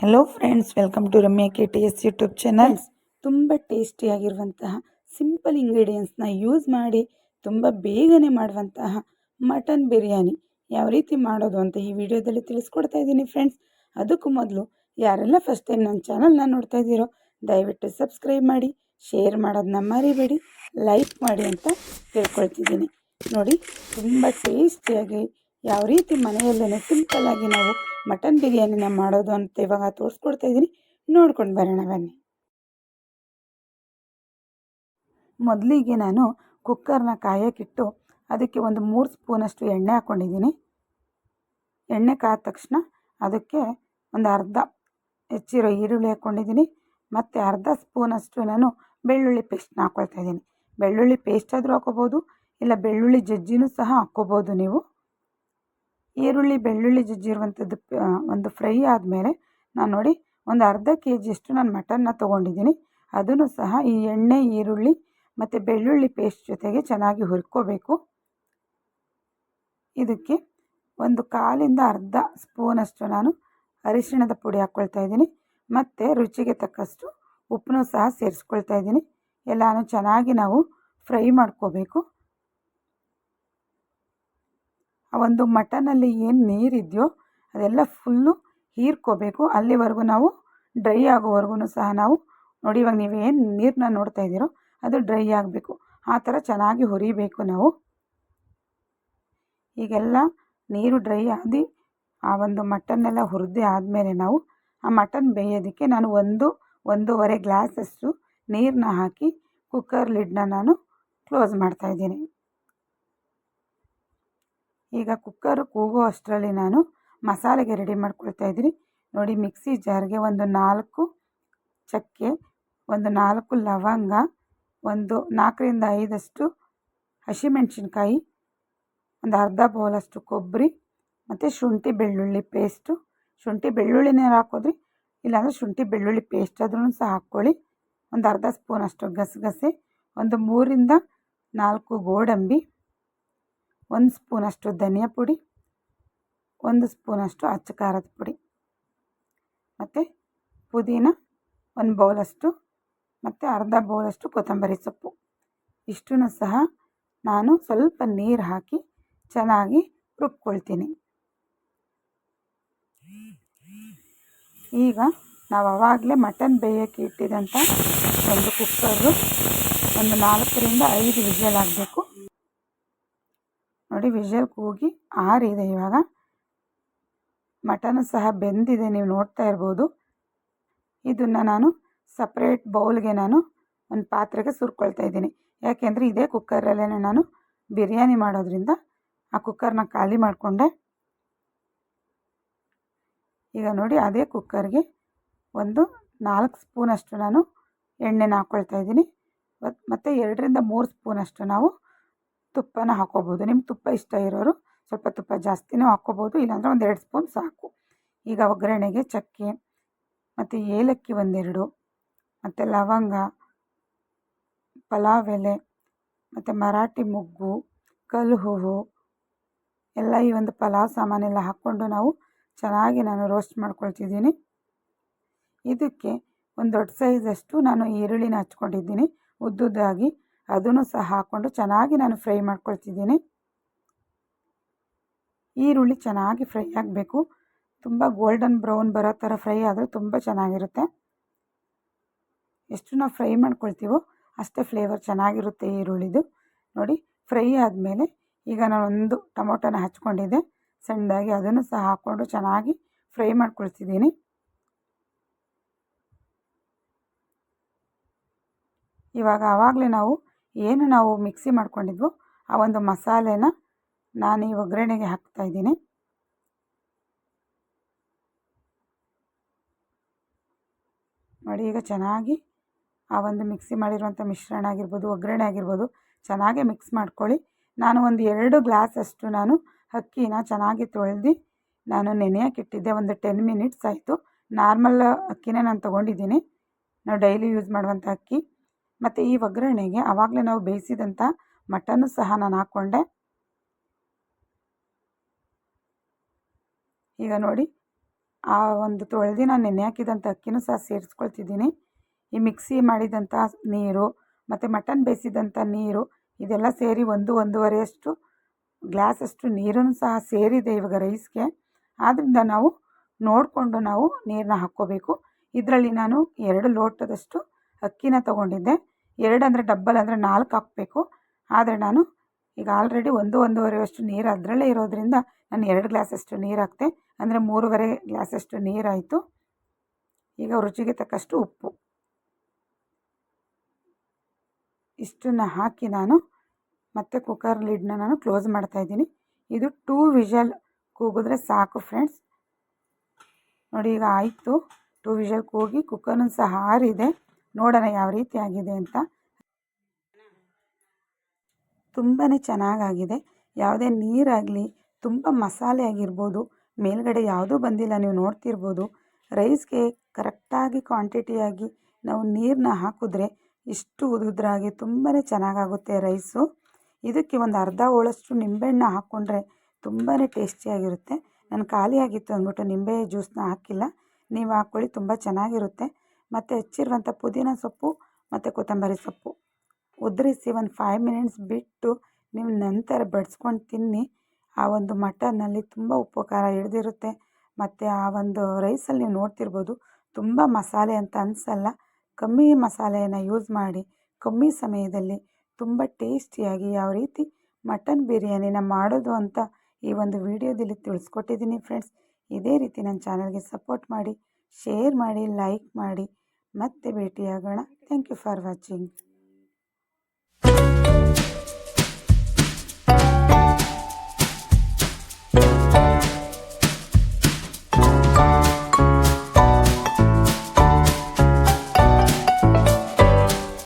Hello friends welcome to Ramya K T S YouTube channel ತುಂಬ ಟೇಸ್ಟಿಯಾಗಿರುವಂತಹ simple ಇಂಗ್ರೀಡಿಯೆಂಟ್ಸ್ನ use ಮಾಡಿ ತುಂಬ ಬೇಗನೆ ಮಾಡುವಂತಹ ಮಟನ್ ಬಿರಿಯಾನಿ ಯಾವ ರೀತಿ ಮಾಡೋದು ಅಂತ ಈ ವಿಡಿಯೋದಲ್ಲಿ ತಿಳಿಸ್ಕೊಡ್ತಾ ಇದ್ದೀನಿ ಫ್ರೆಂಡ್ಸ್ ಅದಕ್ಕೂ ಮೊದಲು ಯಾರೆಲ್ಲ ಫಸ್ಟ್ ಟೈಮ್ ನನ್ನ ಚಾನಲ್ನ ನೋಡ್ತಾ ಇದ್ದೀರೋ, ದಯವಿಟ್ಟು ಸಬ್ಸ್ಕ್ರೈಬ್ ಮಾಡಿ ಶೇರ್ ಮಾಡೋದನ್ನ ಮರಿಬೇಡಿ ಲೈಕ್ ಮಾಡಿ ಅಂತ ಕೇಳ್ಕೊಳ್ತಿದ್ದೀನಿ ನೋಡಿ, ತುಂಬ ಟೇಸ್ಟಿಯಾಗಿ ಯಾವ ರೀತಿ ಮನೆಯಲ್ಲೇ ಸಿಂಪಲ್ಲಾಗಿ ನಾವು ಮಟನ್ ಬಿರಿಯಾನಿನ ಮಾಡೋದು ಅಂತ ಇವಾಗ ತೋರಿಸ್ಕೊಡ್ತಾ ಇದ್ದೀನಿ. ನೋಡ್ಕೊಂಡು ಬರೋಣ ಬನ್ನಿ. ಮೊದಲಿಗೆ ನಾನು ಕುಕ್ಕರ್ನ ಕಾಯಕ್ಕಿಟ್ಟು ಅದಕ್ಕೆ ಒಂದು ಮೂರು ಸ್ಪೂನಷ್ಟು ಎಣ್ಣೆ ಹಾಕ್ಕೊಂಡಿದ್ದೀನಿ ಎಣ್ಣೆ ಕಾದ ತಕ್ಷಣ ಅದಕ್ಕೆ ಒಂದು ಅರ್ಧ ಹೆಚ್ಚಿರೋ ಈರುಳ್ಳಿ ಹಾಕ್ಕೊಂಡಿದ್ದೀನಿ ಮತ್ತು ಅರ್ಧ ಸ್ಪೂನಷ್ಟು ನಾನು ಬೆಳ್ಳುಳ್ಳಿ ಪೇಸ್ಟ್ನ ಹಾಕ್ಕೊಳ್ತಾ ಇದ್ದೀನಿ. ಬೆಳ್ಳುಳ್ಳಿ ಪೇಸ್ಟ್ ಆದರೂ ಹಾಕ್ಕೋಬೋದು ಇಲ್ಲ ಬೆಳ್ಳುಳ್ಳಿ ಜಜ್ಜಿನೂ ಸಹ ಹಾಕ್ಕೋಬೋದು ನೀವು. ಈರುಳ್ಳಿ, ಬೆಳ್ಳುಳ್ಳಿ ಜಜ್ಜಿರುವಂಥದ್ದು ಒಂದು ಫ್ರೈ ಆದಮೇಲೆ ನಾನು ನೋಡಿ ಒಂದು ಅರ್ಧ ಕೆ ಜಿಯಷ್ಟು ನಾನು ಮಟನ್ನ ತೊಗೊಂಡಿದ್ದೀನಿ. ಅದನ್ನು ಸಹ ಈ ಎಣ್ಣೆ, ಈರುಳ್ಳಿ ಮತ್ತು ಬೆಳ್ಳುಳ್ಳಿ ಪೇಸ್ಟ್ ಜೊತೆಗೆ ಚೆನ್ನಾಗಿ ಹುರ್ಕೋಬೇಕು. ಇದಕ್ಕೆ ಒಂದು ಕಾಲಿಂದ ಅರ್ಧ ಸ್ಪೂನಷ್ಟು ನಾನು ಅರಿಶಿಣದ ಪುಡಿ ಹಾಕ್ಕೊಳ್ತಾ ಇದ್ದೀನಿ. ಮತ್ತು ರುಚಿಗೆ ತಕ್ಕಷ್ಟು ಉಪ್ಪನ್ನು ಸಹ ಸೇರಿಸ್ಕೊಳ್ತಾ ಇದ್ದೀನಿ. ಎಲ್ಲನೂ ಚೆನ್ನಾಗಿ ನಾವು ಫ್ರೈ ಮಾಡ್ಕೋಬೇಕು. ಆ ಒಂದು ಮಟನಲ್ಲಿ ಏನು ನೀರಿದೆಯೋ ಅದೆಲ್ಲ ಫುಲ್ಲು ಹೀರ್ಕೋಬೇಕು. ಅಲ್ಲಿವರೆಗೂ ನಾವು ಡ್ರೈ ಆಗೋವರೆಗೂ ಸಹ ನಾವು ನೋಡಿ, ಇವಾಗ ಏನು ನೀರನ್ನ ನೋಡ್ತಾ ಇದ್ದೀರೋ ಅದು ಡ್ರೈ ಆಗಬೇಕು. ಆ ಥರ ಚೆನ್ನಾಗಿ ಹುರಿಬೇಕು ನಾವು. ಈಗೆಲ್ಲ ನೀರು ಡ್ರೈ ಆಗಿ ಆ ಒಂದು ಮಟನ್ನೆಲ್ಲ ಹುರಿದೇ ಆದಮೇಲೆ ನಾವು ಆ ಮಟನ್ ಬೇಯೋದಕ್ಕೆ ನಾನು ಒಂದು, ಒಂದೂವರೆ ಗ್ಲಾಸಷ್ಟು ನೀರನ್ನ ಹಾಕಿ ಕುಕ್ಕರ್ ಲಿಡ್ನ ನಾನು ಕ್ಲೋಸ್ ಮಾಡ್ತಾಯಿದ್ದೀನಿ ಈಗ ಕುಕ್ಕರು ಕೂಗೋ ಅಷ್ಟರಲ್ಲಿ ನಾನು ಮಸಾಲೆಗೆ ರೆಡಿ ಮಾಡ್ಕೊಳ್ತಾ ಇದ್ದೀನಿ. ನೋಡಿ ಮಿಕ್ಸಿ ಜಾರ್ಗೆ ಒಂದು ನಾಲ್ಕು ಚಕ್ಕೆ, ಒಂದು ನಾಲ್ಕು ಲವಂಗ, ಒಂದು ನಾಲ್ಕರಿಂದ ಐದಷ್ಟು ಹಸಿಮೆಣಸಿನ್ಕಾಯಿ, ಒಂದು ಅರ್ಧ ಬೌಲಷ್ಟು ಕೊಬ್ಬರಿ, ಮತ್ತು ಶುಂಠಿ ಬೆಳ್ಳುಳ್ಳಿ ಪೇಸ್ಟು ಶುಂಠಿ ಬೆಳ್ಳುಳ್ಳಿನೇ ಹಾಕೋದ್ರಿ, ಇಲ್ಲಾಂದರೆ ಶುಂಠಿ ಬೆಳ್ಳುಳ್ಳಿ ಪೇಸ್ಟ್ ಆದ್ರೂ ಸಹ ಹಾಕ್ಕೊಳ್ಳಿ. ಒಂದು ಅರ್ಧ ಸ್ಪೂನಷ್ಟು ಗಸಗಸೆ, ಒಂದು ಮೂರಿಂದ ನಾಲ್ಕು ಗೋಡಂಬಿ. ಒಂದು ಸ್ಪೂನಷ್ಟು ಧನಿಯಾ ಪುಡಿ, ಒಂದು ಸ್ಪೂನಷ್ಟು ಅಚ್ಚ ಖಾರದ ಪುಡಿ ಮತ್ತು ಪುದೀನ ಒಂದು ಬೌಲಷ್ಟು ಮತ್ತು ಅರ್ಧ ಬೌಲಷ್ಟು ಕೊತ್ತಂಬರಿ ಸೊಪ್ಪು. ಇಷ್ಟನ್ನು ಸಹ ನಾನು ಸ್ವಲ್ಪ ನೀರು ಹಾಕಿ ಚೆನ್ನಾಗಿ ರುಬ್ಕೊಳ್ತೀನಿ. ಈಗ ನಾವು ಆವಾಗಲೇ ಮಟನ್ ಬೇಯೋಕ್ಕೆ ಇಟ್ಟಿದಂಥ ಒಂದು ಕುಕ್ಕರು ಒಂದು ನಾಲ್ಕರಿಂದ ಐದು ವಿಷಲ್ ಆಗಬೇಕು. ನೋಡಿ ವಿಷಲ್ ಕೂಗಿ ಆರಿದೆ ಇವಾಗ. ಮಟನ್ ಸಹ ಬೆಂದಿದೆ, ನೀವು ನೋಡ್ತಾ ಇರ್ಬೋದು. ಇದನ್ನು ನಾನು ಸಪ್ರೇಟ್ ಬೌಲ್ಗೆ ನಾನು ಒಂದು ಪಾತ್ರೆಗೆ ಸುರ್ಕೊಳ್ತಾ ಇದ್ದೀನಿ. ಯಾಕೆಂದರೆ ಇದೇ ಕುಕ್ಕರಲ್ಲೇ ನಾನು ಬಿರಿಯಾನಿ ಮಾಡೋದ್ರಿಂದ ಆ ಕುಕ್ಕರ್ನ ಖಾಲಿ ಮಾಡಿಕೊಂಡೆ. ಈಗ ನೋಡಿ ಅದೇ ಕುಕ್ಕರ್ಗೆ ಒಂದು ನಾಲ್ಕು ಸ್ಪೂನಷ್ಟು ನಾನು ಎಣ್ಣೆನ ಹಾಕ್ಕೊಳ್ತಾ ಇದ್ದೀನಿ. ಮತ್ತು ಎರಡರಿಂದ ಮೂರು ಸ್ಪೂನಷ್ಟು ನಾವು ತುಪ್ಪನ ಹಾಕ್ಕೋಬೋದು ನಿಮ್ಗೆ ತುಪ್ಪ ಇಷ್ಟ ಇರೋರು ಸ್ವಲ್ಪ ತುಪ್ಪ ಜಾಸ್ತಿನೂ ಹಾಕ್ಕೋಬೋದು ಇಲ್ಲಾಂದರೆ ಒಂದು ಎರಡು ಸ್ಪೂನ್ ಸಾಕು. ಈಗ ಒಗ್ಗರಣೆಗೆ ಚಕ್ಕೆ ಮತ್ತು ಏಲಕ್ಕಿ ಒಂದೆರಡು, ಮತ್ತು ಲವಂಗ, ಪಲಾವ್ ಎಲೆ, ಮತ್ತು ಮರಾಠಿ ಮೊಗ್ಗು, ಕಲ್ಲು ಹೂವು, ಎಲ್ಲ ಈ ಒಂದು ಪಲಾವ್ ಸಾಮಾನೆಲ್ಲ ಹಾಕ್ಕೊಂಡು ನಾವು ಚೆನ್ನಾಗಿ ನಾನು ರೋಸ್ಟ್ ಮಾಡ್ಕೊಳ್ತಿದ್ದೀನಿ. ಇದಕ್ಕೆ ಒಂದು ದೊಡ್ಡ ಸೈಜಷ್ಟು ನಾನು ಈರುಳ್ಳಿನ ಹಚ್ಕೊಂಡಿದ್ದೀನಿ. ಉದ್ದುದ್ದಾಗಿ ಅದನ್ನು ಸಹ ಹಾಕ್ಕೊಂಡು ಚೆನ್ನಾಗಿ ನಾನು ಫ್ರೈ ಮಾಡ್ಕೊಳ್ತಿದ್ದೀನಿ. ಈರುಳ್ಳಿ ಚೆನ್ನಾಗಿ ಫ್ರೈ ಆಗಬೇಕು. ತುಂಬ ಗೋಲ್ಡನ್ ಬ್ರೌನ್ ಬರೋ ಥರ ಫ್ರೈ ಆದರೆ ತುಂಬ ಚೆನ್ನಾಗಿರುತ್ತೆ. ಎಷ್ಟು ನಾವು ಫ್ರೈ ಮಾಡ್ಕೊಳ್ತೀವೋ ಅಷ್ಟೇ ಫ್ಲೇವರ್ ಚೆನ್ನಾಗಿರುತ್ತೆ ಈರುಳ್ಳಿದು. ನೋಡಿ, ಫ್ರೈ ಆದಮೇಲೆ ಈಗ ನಾನು ಒಂದು ಟೊಮೊಟೊನ ಹಚ್ಕೊಂಡಿದ್ದೆ. ಸಣ್ಣದಾಗಿ ಅದನ್ನು ಸಹ ಹಾಕ್ಕೊಂಡು ಚೆನ್ನಾಗಿ ಫ್ರೈ ಮಾಡ್ಕೊಳ್ತಿದ್ದೀನಿ. ಇವಾಗ ಆವಾಗಲೇ ನಾವು ಏನು ನಾವು ಮಿಕ್ಸಿ ಮಾಡ್ಕೊಂಡಿದ್ವೋ ಆ ಒಂದು ಮಸಾಲೆನ ನಾನು ಈ ಒಗ್ಗರಣೆಗೆ ಹಾಕ್ತಾಯಿದ್ದೀನಿ ನೋಡಿ, ಈಗ ಚೆನ್ನಾಗಿ ಆ ಒಂದು ಮಿಕ್ಸಿ ಮಾಡಿರುವಂಥ ಮಿಶ್ರಣ ಆಗಿರ್ಬೋದು, ಒಗ್ಗರಣೆ ಆಗಿರ್ಬೋದು, ಚೆನ್ನಾಗಿ ಮಿಕ್ಸ್ ಮಾಡ್ಕೊಳ್ಳಿ. ನಾನು ಒಂದು ಎರಡು ಗ್ಲಾಸಷ್ಟು ನಾನು ಅಕ್ಕಿನ ಚೆನ್ನಾಗಿ ತೊಳೆದು ನಾನು ನೆನೆಯೋಕ್ಕಿಟ್ಟಿದ್ದೆ ಒಂದು ಟೆನ್ ಮಿನಿಟ್ಸ್ ಆಯಿತು. ನಾರ್ಮಲ್ ಅಕ್ಕಿನೇ ನಾನು ತೊಗೊಂಡಿದ್ದೀನಿ. ನಾವು ಡೈಲಿ ಯೂಸ್ ಮಾಡುವಂಥ ಅಕ್ಕಿ. ಮತ್ತು ಈ ಒಗ್ಗರಣೆಗೆ ಆವಾಗಲೇ ನಾವು ಬೇಯಿಸಿದಂಥ ಮಟನ್ನು ಸಹ ನಾನು ಹಾಕ್ಕೊಂಡೆ. ಈಗ ನೋಡಿ, ಆ ಒಂದು ತೊಳೆದು ನಾನು ನೆನೆ ಹಾಕಿದಂಥ ಅಕ್ಕಿನೂ ಸಹ ಸೇರಿಸ್ಕೊಳ್ತಿದ್ದೀನಿ. ಈ ಮಿಕ್ಸಿ ಮಾಡಿದಂಥ ನೀರು ಮತ್ತು ಮಟನ್ ಬೇಯಿಸಿದಂಥ ನೀರು ಇದೆಲ್ಲ ಸೇರಿ ಒಂದು ಒಂದೂವರೆಯಷ್ಟು ಗ್ಲಾಸಷ್ಟು ನೀರನ್ನು ಸಹ ಸೇರಿದೆ ಇವಾಗ ರೈಸ್ಗೆ. ಆದ್ದರಿಂದ ನಾವು ನೋಡಿಕೊಂಡು ನಾವು ನೀರನ್ನ ಹಾಕ್ಕೋಬೇಕು. ಇದರಲ್ಲಿ ನಾನು ಎರಡು ಲೋಟದಷ್ಟು ಅಕ್ಕಿನ ತೊಗೊಂಡಿದ್ದೆ. ಎರಡು ಅಂದರೆ ಡಬ್ಬಲ್ ಅಂದರೆ ನಾಲ್ಕು ಹಾಕಬೇಕು. ಆದರೆ ನಾನು ಈಗ ಆಲ್ರೆಡಿ ಒಂದು ಒಂದೂವರೆಯಷ್ಟು ನೀರು ಅದರಲ್ಲೇ ಇರೋದ್ರಿಂದ ನಾನು ಎರಡು ಗ್ಲಾಸಷ್ಟು ನೀರು ಹಾಕಿದೆ ಅಂದರೆ ಮೂರುವರೆ ಗ್ಲಾಸಷ್ಟು ನೀರಾಯಿತು ಈಗ ರುಚಿಗೆ ತಕ್ಕಷ್ಟು ಉಪ್ಪು. ಇಷ್ಟನ್ನು ಹಾಕಿ ನಾನು ಮತ್ತೆ ಕುಕ್ಕರ್ ಲಿಡ್ನ ನಾನು ಕ್ಲೋಸ್ ಮಾಡ್ತಾಯಿದ್ದೀನಿ ಇದು ಟೂ ವಿಷಲ್ ಕೂಗಿದ್ರೆ ಸಾಕು ಫ್ರೆಂಡ್ಸ್ ನೋಡಿ ಈಗ ಆಯಿತು. ಟೂ ವಿಷಲ್ ಕೂಗಿ ಕುಕ್ಕರ್ನ ಸಹ ಆರಿದೆ. ನೋಡೋಣ ಯಾವ ರೀತಿ ಆಗಿದೆ ಅಂತ. ತುಂಬಾ ಚೆನ್ನಾಗಾಗಿದೆ. ಯಾವುದೇ ನೀರಾಗಲಿ, ತುಂಬ ಮಸಾಲೆ ಆಗಿರ್ಬೋದು, ಮೇಲ್ಗಡೆ ಯಾವುದೂ ಬಂದಿಲ್ಲ, ನೀವು ನೋಡ್ತಿರ್ಬೋದು. ರೈಸ್ಗೆ ಕರೆಕ್ಟಾಗಿ ಕ್ವಾಂಟಿಟಿಯಾಗಿ ನಾವು ನೀರನ್ನ ಹಾಕಿದ್ರೆ ಇಷ್ಟು ಉದುದ್ರಾಗಿ ತುಂಬಾ ಚೆನ್ನಾಗಾಗುತ್ತೆ ರೈಸು. ಇದಕ್ಕೆ ಒಂದು ಅರ್ಧ ಹೋಳಷ್ಟು ನಿಂಬೆಹಣ್ಣು ಹಾಕ್ಕೊಂಡ್ರೆ ತುಂಬಾ ಟೇಸ್ಟಿಯಾಗಿರುತ್ತೆ ನಾನು ಖಾಲಿಯಾಗಿತ್ತು ಅಂದ್ಬಿಟ್ಟು ನಿಂಬೆ ಜ್ಯೂಸನ್ನ ಹಾಕಿಲ್ಲ. ನೀವು ಹಾಕ್ಕೊಳ್ಳಿ ತುಂಬ ಚೆನ್ನಾಗಿರುತ್ತೆ. ಮತ್ತು ಹೆಚ್ಚಿರುವಂಥ ಪುದೀನ ಸೊಪ್ಪು ಮತ್ತು ಕೊತ್ತಂಬರಿ ಸೊಪ್ಪು. ಉದುರಿಸಿ ಒಂದು ಫೈವ್ ಮಿನಿಟ್ಸ್ ಬಿಟ್ಟು ನೀವು ನಂತರ ಬಡಿಸ್ಕೊಂಡು ತಿನ್ನಿ. ಆ ಒಂದು ಮಟನ್ನಲ್ಲಿ ತುಂಬ ಉಪ್ಪು ಖಾರ ಹಿಡ್ದಿರುತ್ತೆ. ಮತ್ತು ಆ ಒಂದು ರೈಸಲ್ಲಿ ನೀವು ನೋಡ್ತಿರ್ಬೋದು ತುಂಬ ಮಸಾಲೆ ಅಂತ ಅನಿಸಲ್ಲ. ಕಮ್ಮಿ ಮಸಾಲೆಯನ್ನು ಯೂಸ್ ಮಾಡಿ, ಕಮ್ಮಿ ಸಮಯದಲ್ಲಿ ತುಂಬ ಟೇಸ್ಟಿಯಾಗಿ ಯಾವ ರೀತಿ ಮಟನ್ ಬಿರಿಯಾನಿನ ಮಾಡೋದು ಅಂತ ಈ ಒಂದು ವಿಡಿಯೋದಲ್ಲಿ ತಿಳಿಸ್ಕೊಟ್ಟಿದ್ದೀನಿ ಫ್ರೆಂಡ್ಸ್ ಇದೇ ರೀತಿ ನನ್ನ ಚಾನಲ್ಗೆ ಸಪೋರ್ಟ್ ಮಾಡಿ ಶೇರ್ ಮಾಡಿ ಲೈಕ್ ಮಾಡಿ. ಮತ್ತೆ ಭೇಟಿಯಾಗೋಣ. Thank you for watching